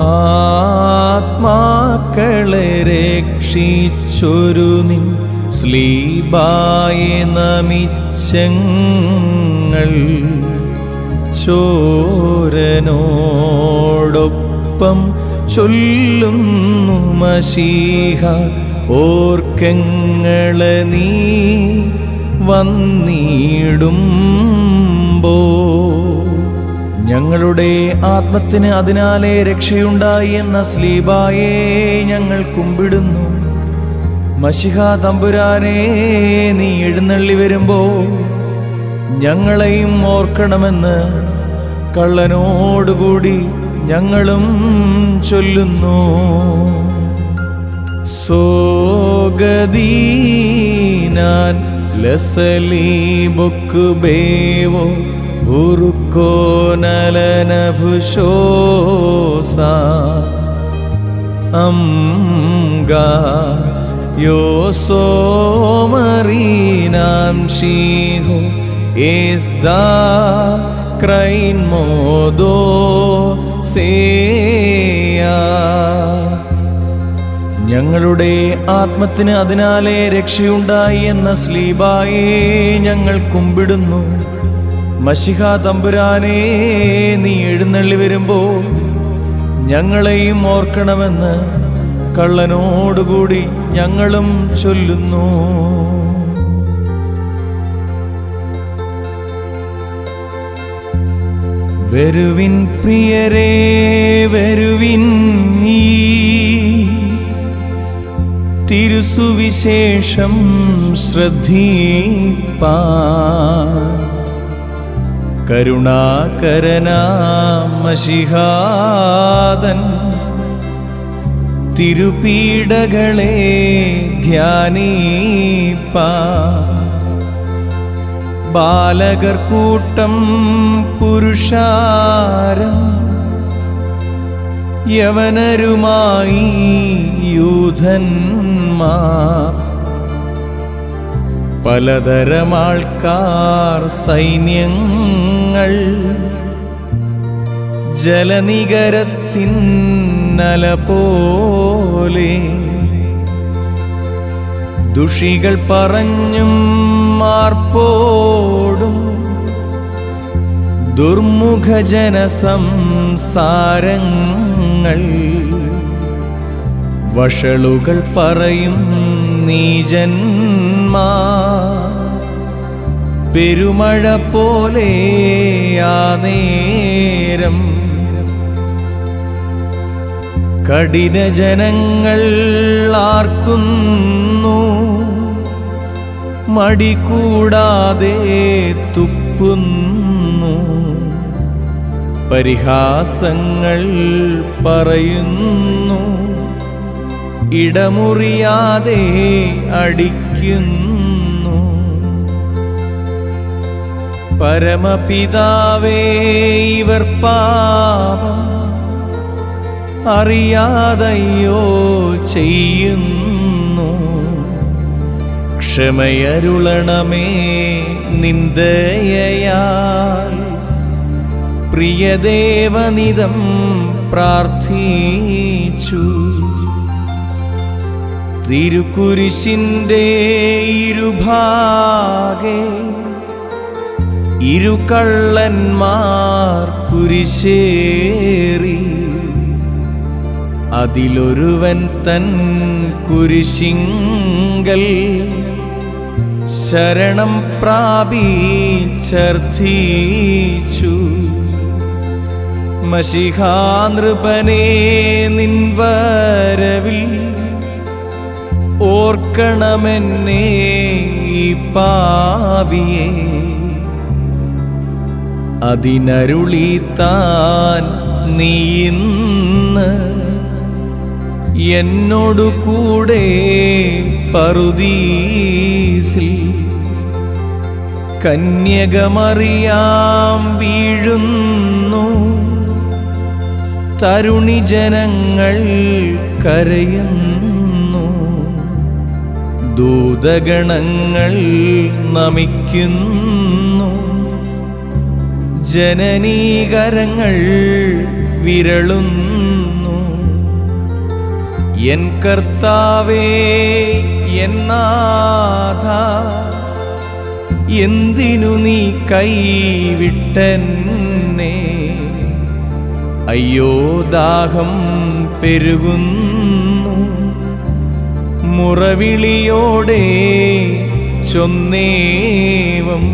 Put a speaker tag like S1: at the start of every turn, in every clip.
S1: ആത്മാക്കളെ രക്ഷിച്ചൊരു നിൻ സ്ലീബായി നമിച്ചങ്ങൾ. ചോരനോടൊപ്പം ചൊല്ലുന്നു മഷീഹ ഓർക്കങ്ങളെ നീ വന്നിടുമ്പോ ഞങ്ങളുടെ ആത്മത്തിന് അതിനാലെ രക്ഷയുണ്ടായി എന്ന സ്ലീബായെ ഞങ്ങൾ കുമ്പിടുന്നു. മഷിഹ തമ്പുരാനെ നീ എഴുന്നള്ളി വരുമ്പോൾ ഞങ്ങളെയും ഓർക്കണമെന്ന് കള്ളനോടുകൂടി ഞങ്ങളും ചൊല്ലുന്നു. സോഗദീനാൻ ലസലീ ബുക്ക് ബേവോ ഉറുക്കോ നലനഭുഷോസ അംഗ യോസോമറീനാം ഷീഹോ ഏസ്ദാ ക്രൈൻമോദോ സേയ. ഞങ്ങളുടെ ആത്മത്തിന് അതിനാലെ രക്ഷയുണ്ടായി എന്ന സ്ലീബായേ ഞങ്ങൾ കുമ്പിടുന്നു. മഷിഹ തമ്പുരാനെ നീ എഴുന്നള്ളി വരുമ്പോൾ ഞങ്ങളെയും ഓർക്കണമെന്ന് കള്ളനോടുകൂടി ഞങ്ങളും ചൊല്ലുന്നു. വരുവിൻ പ്രിയരേ വരുവിൻ നീ. തിരുസുവിശേഷം ശ്രദ്ധീപ്പാ കരുണാകരനാമഷിഹാദൻ തിരുപീഡകളെ ധ്യാനീപ്പ. ബാലകർ കൂട്ടം പുരുഷാരം. യവനരുമായി യൂഥന്മാർ പലതരമാൾക്കാർ സൈന്യങ്ങൾ ജലനികരത്തിന്നല പോലെ ദുഷികൾ പറഞ്ഞും മാർപ്പോടും ദുർമുഖജന സംസാരങ്ങൾ വഷളുകൾ പറയും നീജന്മാ പെരുമഴ പോലെ ആ നേരം കഠിന ജനങ്ങൾ ആർക്കുന്നു മടി കൂടാതെ തുപ്പുന്നു പരിഹാസങ്ങൾ പറയുന്നു ഇടമുറിയാതെ അടിക്കുന്നു പരമപിതാവേ ഇവർ പാപം അറിയാതയ്യോ ചെയ്യുന്നു. ക്ഷമയരുളണമേ നിന്ദയയാൽ പ്രിയദേവനിതം പ്രാർത്ഥിച്ചു. തിരുക്കുരിശിന്റെ ഇരുഭാഗേ ഇരുകള്ളന്മാർ കുരിശേറി. അതിലൊരുവൻ തൻ കുരിശിങ്കൽ ശരണം പ്രാപിച്ചർത്ഥിച്ചു. മഷിഹാനൃപനെ നിൻവരവിൽ ഓർക്കണമെന്നേ പാവിയെ അതിനരുളി അതിനരുളിത്താൻ നീ ഇന്ന് എന്നോടു കൂടെ പറുദീസിൽ. കന്യകമറിയാം വീഴുന്നു. തരുണി ജനങ്ങൾ കരയുന്നു. ദൂതഗണങ്ങൾ നമിക്കുന്നു. ജനനീകരങ്ങൾ വിരളുന്നു. എൻ കർത്താവേ എന്നാഥ എന്തിനു നീ കൈവിട്ടെന്നെ? അയ്യോ ദാഹം പെരുകുന്നു. മുറവിളിയോടെ ചൊന്നേവം.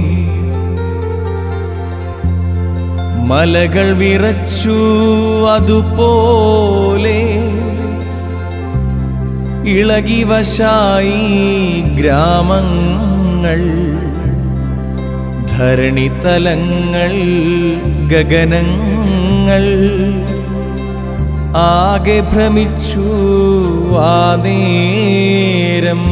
S1: മലകൾ വിറച്ചു അതുപോലെ ഇളകിവശായി ഗ്രാമങ്ങൾ ധരണിതലങ്ങൾ ഗഗനങ്ങൾ ആകെ ഭ്രമിച്ചു ആ നേരം.